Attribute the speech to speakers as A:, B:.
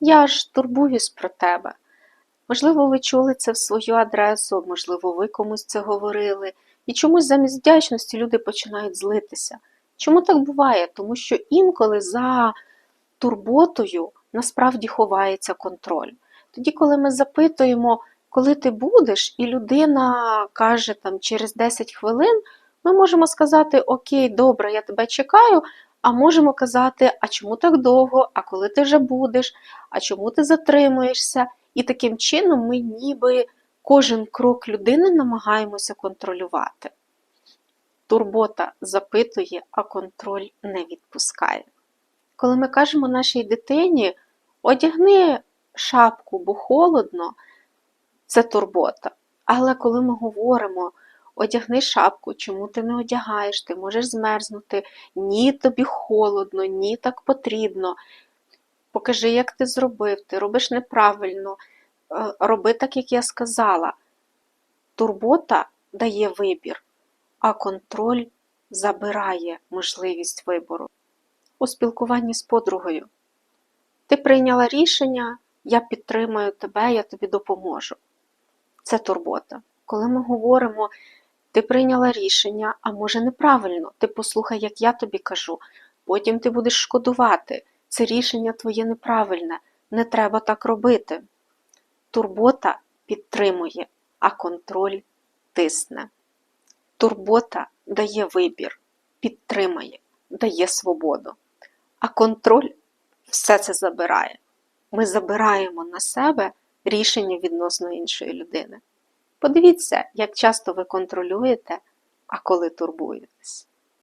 A: Я ж турбуюсь про тебе. Можливо, ви чули це в свою адресу, можливо, ви комусь це говорили. І чомусь замість вдячності люди починають злитися. Чому так буває? Тому що інколи за турботою насправді ховається контроль. Тоді, коли ми запитуємо, коли ти будеш, і людина каже там через 10 хвилин, ми можемо сказати: Окей, добре, я тебе чекаю. А можемо казати, а чому так довго, а коли ти вже будеш, а чому ти затримуєшся? І таким чином ми ніби кожен крок людини намагаємося контролювати. Турбота запитує, а контроль не відпускає. Коли ми кажемо нашій дитині, одягни шапку, бо холодно, це турбота. Але коли ми говоримо, одягни шапку, чому ти не одягаєш, ти можеш змерзнути, ні, тобі холодно, ні, так потрібно. Покажи, як ти зробив, ти робиш неправильно, Е, роби так, як я сказала. Турбота дає вибір, а контроль забирає можливість вибору. У спілкуванні з подругою. Ти прийняла рішення, я підтримаю тебе, я тобі допоможу. Це турбота. Коли ми говоримо, ти прийняла рішення, а може неправильно, ти послухай, як я тобі кажу, потім ти будеш шкодувати. Це рішення твоє неправильне, не треба так робити. Турбота підтримує, а контроль тисне. Турбота дає вибір, підтримує, дає свободу, а контроль все це забирає. Ми забираємо на себе рішення відносно іншої людини. Подивіться, як часто ви контролюєте, а коли турбуєтесь.